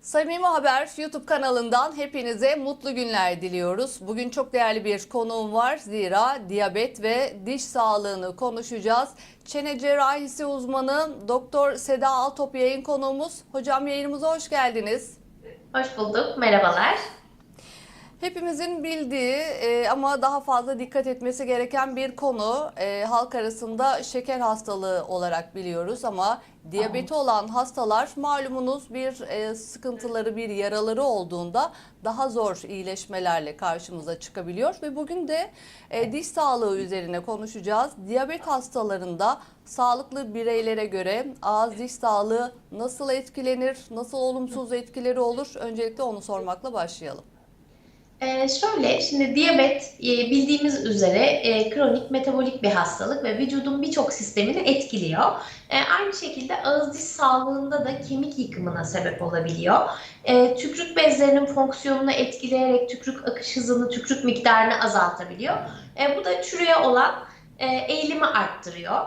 Samimi Haber YouTube kanalından hepinize mutlu günler diliyoruz. Bugün çok değerli bir konuğum var. Zira diyabet ve diş sağlığını konuşacağız. Çene cerrahisi uzmanı Doktor Seda Altop yayın konuğumuz. Hocam yayınımıza hoş geldiniz. Hoş bulduk, merhabalar. Hepimizin bildiği e, ama daha fazla dikkat etmesi gereken bir konu e, halk arasında şeker hastalığı olarak biliyoruz ama diyabeti olan hastalar malumunuz bir e, sıkıntıları bir yaraları olduğunda daha zor iyileşmelerle karşımıza çıkabiliyor ve bugün de e, diş sağlığı üzerine konuşacağız. Diyabet hastalarında sağlıklı bireylere göre ağız diş sağlığı nasıl etkilenir, nasıl olumsuz etkileri olur? Öncelikle onu sormakla başlayalım. Ee, şöyle, şimdi diyabet e, bildiğimiz üzere e, kronik metabolik bir hastalık ve vücudun birçok sistemini etkiliyor. E, aynı şekilde ağız diş sağlığında da kemik yıkımına sebep olabiliyor. E, tükürük bezlerinin fonksiyonunu etkileyerek tükürük akış hızını, tükürük miktarını azaltabiliyor. E, bu da çürüye olan e, eğilimi arttırıyor.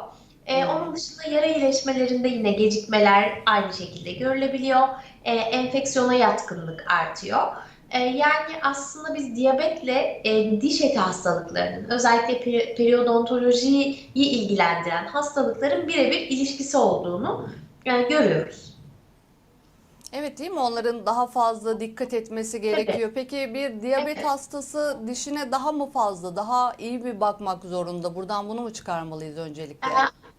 E, onun dışında yara iyileşmelerinde yine gecikmeler aynı şekilde görülebiliyor. E, enfeksiyona yatkınlık artıyor. E, yani aslında biz diyabetle e, diş eti hastalıklarının özellikle peri- periodontolojiyi ilgilendiren hastalıkların birebir ilişkisi olduğunu e, görüyoruz. Evet değil mi? Onların daha fazla dikkat etmesi gerekiyor. Peki bir diyabet Evet. hastası dişine daha mı fazla, daha iyi bir bakmak zorunda? Buradan bunu mu çıkarmalıyız öncelikle? E,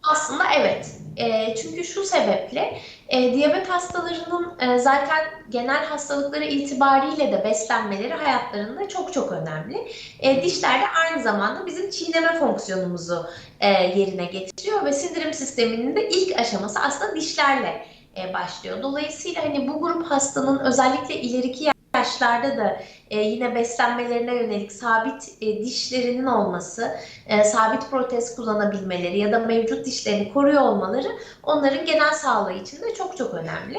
aslında evet. E, çünkü şu sebeple e, diyabet hastalarının e, zaten genel hastalıkları itibariyle de beslenmeleri hayatlarında çok çok önemli. E, dişler de aynı zamanda bizim çiğneme fonksiyonumuzu e, yerine getiriyor ve sindirim sisteminin de ilk aşaması aslında dişlerle e, başlıyor. Dolayısıyla hani bu grup hastanın özellikle ileriki yaşlarda da e, yine beslenmelerine yönelik sabit e, dişlerinin olması, e, sabit protez kullanabilmeleri ya da mevcut dişlerini koruyor olmaları onların genel sağlığı için de çok çok önemli.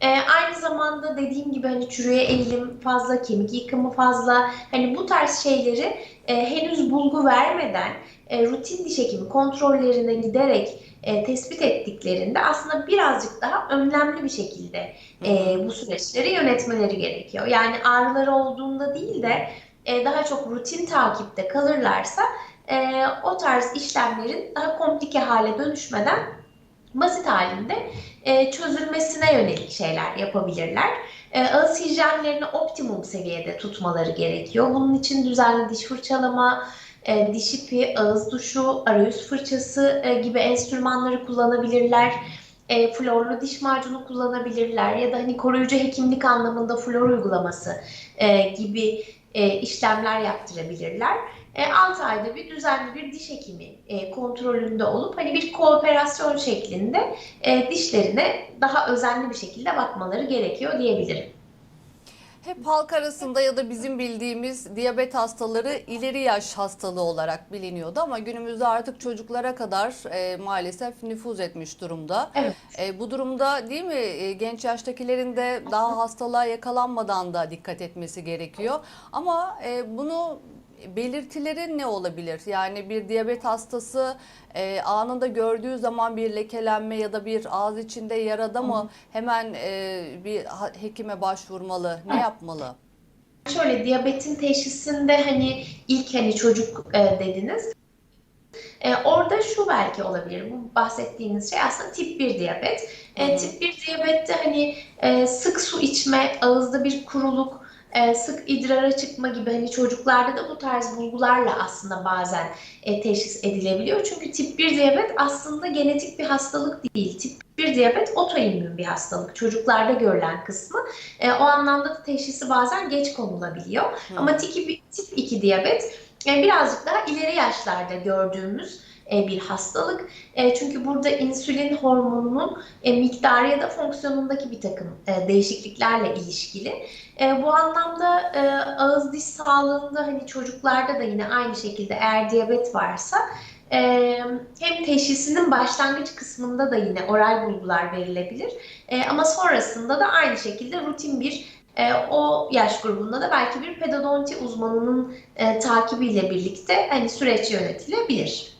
E, aynı zamanda dediğim gibi hani çürüye eğilim fazla, kemik yıkımı fazla, hani bu tarz şeyleri e, henüz bulgu vermeden e, rutin diş hekimi kontrollerine giderek e, tespit ettiklerinde aslında birazcık daha önlemli bir şekilde e, bu süreçleri yönetmeleri gerekiyor. Yani ağrıları olduğunda değil de e, daha çok rutin takipte kalırlarsa e, o tarz işlemlerin daha komplike hale dönüşmeden basit halinde e, çözülmesine yönelik şeyler yapabilirler. E, ağız hijyenlerini optimum seviyede tutmaları gerekiyor. Bunun için düzenli diş fırçalama, e, diş ipi, ağız duşu, arayüz fırçası e, gibi enstrümanları kullanabilirler. E, florlu diş macunu kullanabilirler ya da hani koruyucu hekimlik anlamında flor uygulaması e, gibi e, işlemler yaptırabilirler. E, 6 ayda bir düzenli bir diş hekimi e, kontrolünde olup hani bir kooperasyon şeklinde e, dişlerine daha özenli bir şekilde bakmaları gerekiyor diyebilirim. Hep halk arasında ya da bizim bildiğimiz diyabet hastaları ileri yaş hastalığı olarak biliniyordu ama günümüzde artık çocuklara kadar e, maalesef nüfuz etmiş durumda. Evet. E, bu durumda değil mi e, genç yaştakilerin de daha hastalığa yakalanmadan da dikkat etmesi gerekiyor. Ama e, bunu belirtileri ne olabilir? Yani bir diyabet hastası e, anında gördüğü zaman bir lekelenme ya da bir ağız içinde yarada mı hemen e, bir hekime başvurmalı? Ne yapmalı? Şöyle diyabetin teşhisinde hani ilk hani çocuk e, dediniz. E, orada şu belki olabilir. Bu bahsettiğiniz şey aslında tip 1 diyabet. E, tip 1 diyabette hani e, sık su içme, ağızda bir kuruluk, e, sık idrara çıkma gibi hani çocuklarda da bu tarz bulgularla aslında bazen e, teşhis edilebiliyor. Çünkü tip 1 diyabet aslında genetik bir hastalık değil. Tip 1 diyabet otoimmün bir hastalık. Çocuklarda görülen kısmı. E, o anlamda da teşhisi bazen geç konulabiliyor. Ama tip 2, tip 2 diyabet e, birazcık daha ileri yaşlarda gördüğümüz bir hastalık. E, çünkü burada insülin hormonunun e, miktarı ya da fonksiyonundaki bir takım e, değişikliklerle ilişkili. E, bu anlamda e, ağız diş sağlığında hani çocuklarda da yine aynı şekilde eğer diyabet varsa e, hem teşhisinin başlangıç kısmında da yine oral bulgular verilebilir. E, ama sonrasında da aynı şekilde rutin bir e, o yaş grubunda da belki bir pedodonti uzmanının e, takibiyle birlikte hani süreç yönetilebilir.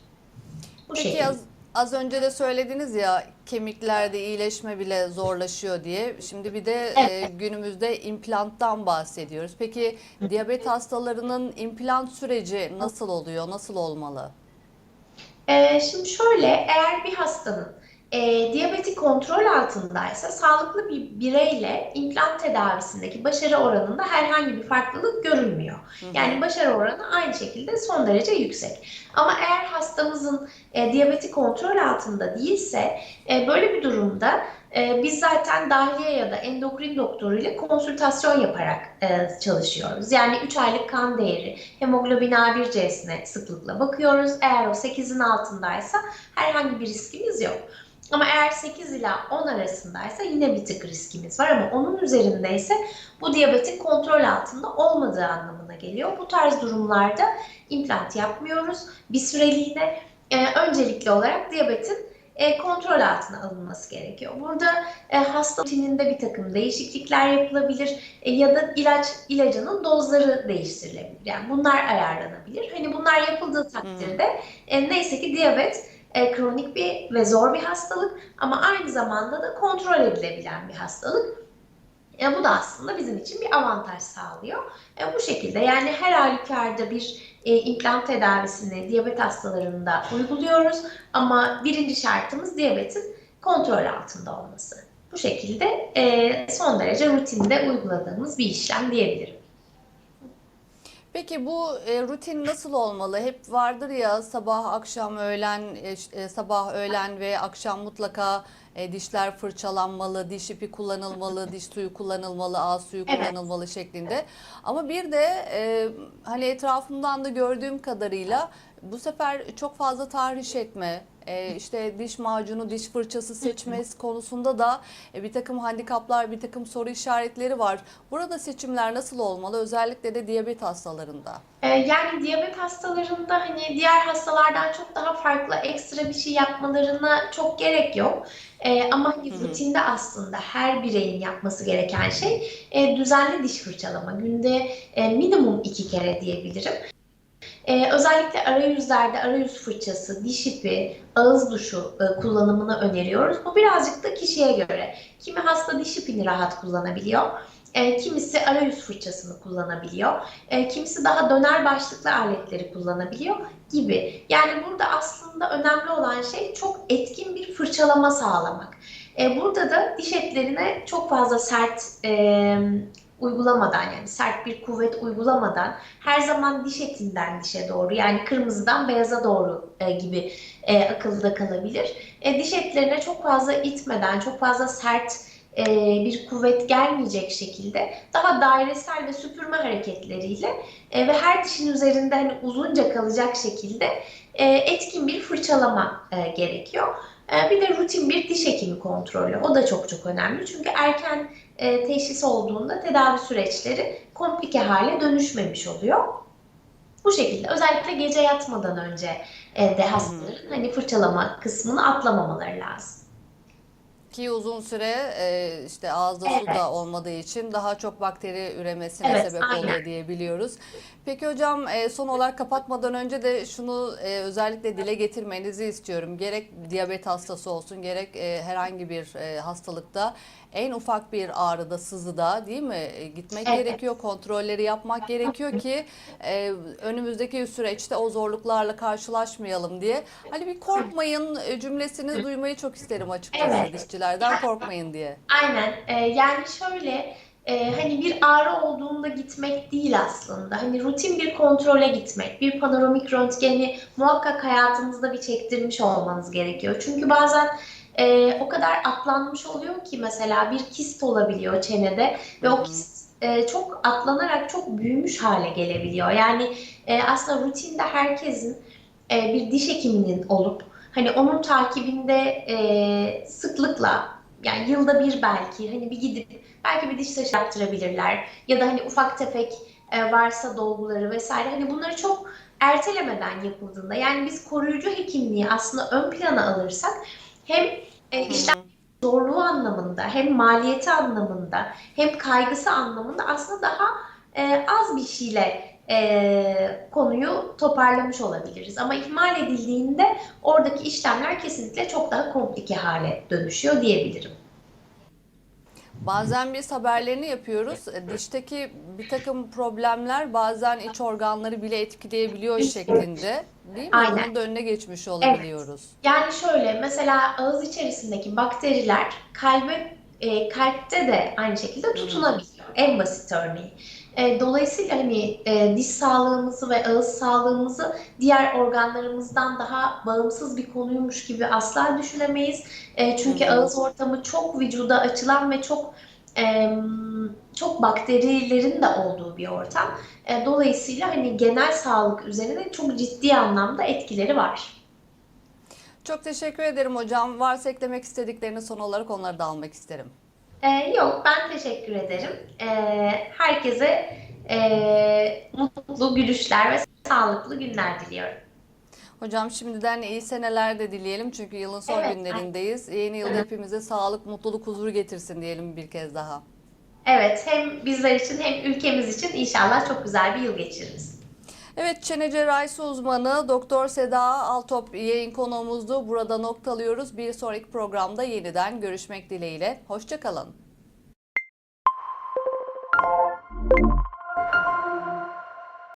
Bu Peki şekilde. az, Az önce de söylediniz ya kemiklerde iyileşme bile zorlaşıyor diye. Şimdi bir de e, günümüzde implanttan bahsediyoruz. Peki diyabet hastalarının implant süreci nasıl oluyor, nasıl olmalı? Ee, şimdi şöyle, eğer bir hastanın e, diyabeti kontrol altındaysa sağlıklı bir bireyle implant tedavisindeki başarı oranında herhangi bir farklılık görülmüyor. Yani başarı oranı aynı şekilde son derece yüksek. Ama eğer hastamızın e, diyabeti kontrol altında değilse e, böyle bir durumda e, biz zaten dahiliye ya da endokrin doktoru ile konsültasyon yaparak e, çalışıyoruz. Yani 3 aylık kan değeri, hemoglobin A1C'sine sıklıkla bakıyoruz. Eğer o 8'in altındaysa herhangi bir riskimiz yok. Ama eğer 8 ila 10 arasındaysa yine bir tık riskimiz var ama onun üzerindeyse bu diyabetin kontrol altında olmadığı anlamına geliyor. Bu tarz durumlarda implant yapmıyoruz. Bir süreliğine e, öncelikli olarak diyabetin e, kontrol altına alınması gerekiyor. Burada e, hasta rutininde bir takım değişiklikler yapılabilir e, ya da ilaç ilacının dozları değiştirilebilir. Yani bunlar ayarlanabilir. Hani bunlar yapıldığı takdirde e, neyse ki diyabet e, kronik bir ve zor bir hastalık ama aynı zamanda da kontrol edilebilen bir hastalık. E, bu da aslında bizim için bir avantaj sağlıyor. E, bu şekilde yani her halükarda bir e, implant tedavisini diyabet hastalarında uyguluyoruz ama birinci şartımız diyabetin kontrol altında olması. Bu şekilde e, son derece rutinde uyguladığımız bir işlem diyebilirim. Peki bu e, rutin nasıl olmalı? Hep vardır ya sabah, akşam, öğlen, e, e, sabah, öğlen ve akşam mutlaka e, dişler fırçalanmalı, diş ipi kullanılmalı, diş suyu kullanılmalı, ağız suyu Evet. kullanılmalı şeklinde. Ama bir de e, hani etrafımdan da gördüğüm kadarıyla bu sefer çok fazla tahriş etme, e, işte diş macunu, diş fırçası seçmesi konusunda da e, bir takım handikaplar, bir takım soru işaretleri var. Burada seçimler nasıl olmalı? Özellikle de diyabet hastalarında. Ee, Yani diyabet hastalarında hani diğer hastalardan çok daha farklı ekstra bir şey yapmalarına çok gerek yok. Ee, ama hani rutinde aslında her bireyin yapması gereken şey e, düzenli diş fırçalama. Günde e, minimum iki kere diyebilirim. Ee, özellikle arayüzlerde arayüz fırçası, diş ipi, ağız duşu e, kullanımını öneriyoruz. Bu birazcık da kişiye göre. Kimi hasta diş ipini rahat kullanabiliyor. E, kimisi arayüz fırçasını kullanabiliyor. E, kimisi daha döner başlıklı aletleri kullanabiliyor gibi. Yani burada aslında önemli olan şey çok etkin bir fırçalama sağlamak. E, burada da diş etlerine çok fazla sert e, uygulamadan yani sert bir kuvvet uygulamadan her zaman diş etinden dişe doğru yani kırmızıdan beyaza doğru e, gibi e, akılda kalabilir. E, diş etlerine çok fazla itmeden, çok fazla sert e, bir kuvvet gelmeyecek şekilde daha dairesel ve süpürme hareketleriyle e, ve her dişin üzerinde hani uzunca kalacak şekilde e, etkin bir fırçalama e, gerekiyor. E, bir de rutin bir diş hekimi kontrolü. O da çok çok önemli. Çünkü erken e, teşhis olduğunda tedavi süreçleri komplike hale dönüşmemiş oluyor. Bu şekilde özellikle gece yatmadan önce e, de hastaların hani fırçalama kısmını atlamamaları lazım. Ki uzun süre e, işte ağızda su Evet. da olmadığı için daha çok bakteri üremesine Evet, sebep aynen. oluyor diye biliyoruz. Peki hocam e, son olarak kapatmadan önce de şunu e, özellikle dile getirmenizi istiyorum. Gerek diyabet hastası olsun gerek e, herhangi bir e, hastalıkta en ufak bir ağrıda, sızıda değil mi? E, Gitmek Evet. gerekiyor, kontrolleri yapmak gerekiyor ki e, önümüzdeki süreçte o zorluklarla karşılaşmayalım diye. Hani bir korkmayın e, cümlesini duymayı çok isterim açıkçası Evet. dişçilerden korkmayın diye. Aynen. Ee, yani şöyle e, hani bir ağrı olduğunda gitmek değil aslında. Hani rutin bir kontrole gitmek, bir panoramik röntgeni muhakkak hayatınızda bir çektirmiş olmanız gerekiyor. Çünkü bazen e, o kadar atlanmış oluyor ki mesela bir kist olabiliyor çenede ve o kist e, çok atlanarak çok büyümüş hale gelebiliyor. Yani e, aslında rutinde herkesin e, bir diş hekiminin olup hani onun takibinde e, sıklıkla yani yılda bir belki hani bir gidip belki bir diş taşı yaptırabilirler ya da hani ufak tefek e, varsa dolguları vesaire hani bunları çok ertelemeden yapıldığında yani biz koruyucu hekimliği aslında ön plana alırsak hem e, işlem zorluğu anlamında hem maliyeti anlamında hem kaygısı anlamında aslında daha e, az bir şeyle e, konuyu toparlamış olabiliriz. Ama ihmal edildiğinde oradaki işlemler kesinlikle çok daha komplike hale dönüşüyor diyebilirim. Bazen biz haberlerini yapıyoruz. E, Dişteki bir takım problemler bazen iç organları bile etkileyebiliyor şeklinde. Değil mi? Aynen. Bunun da önüne geçmiş olabiliyoruz. Yani şöyle mesela ağız içerisindeki bakteriler kalbe e, kalpte de aynı şekilde tutunabiliyor. En basit örneği. E, dolayısıyla hani e, diş sağlığımızı ve ağız sağlığımızı diğer organlarımızdan daha bağımsız bir konuymuş gibi asla düşünemeyiz. E, çünkü hı. ağız ortamı çok vücuda açılan ve çok e, çok bakterilerin de olduğu bir ortam. E, dolayısıyla hani genel sağlık üzerine çok ciddi anlamda etkileri var. Çok teşekkür ederim hocam. Varsa eklemek istediklerini son olarak onları da almak isterim. Ee, yok, ben teşekkür ederim. Ee, herkese ee, mutlu gülüşler ve sağlıklı günler diliyorum. Hocam şimdiden iyi seneler de dileyelim çünkü yılın son Evet, günlerindeyiz. Yeni yılda hepimize sağlık, mutluluk, huzur getirsin diyelim bir kez daha. Evet, hem bizler için hem ülkemiz için inşallah çok güzel bir yıl geçiririz. Evet, çene cerrahisi uzmanı Doktor Seda Altop yayın konuğumuzdu. Burada noktalıyoruz. Bir sonraki programda yeniden görüşmek dileğiyle. Hoşçakalın.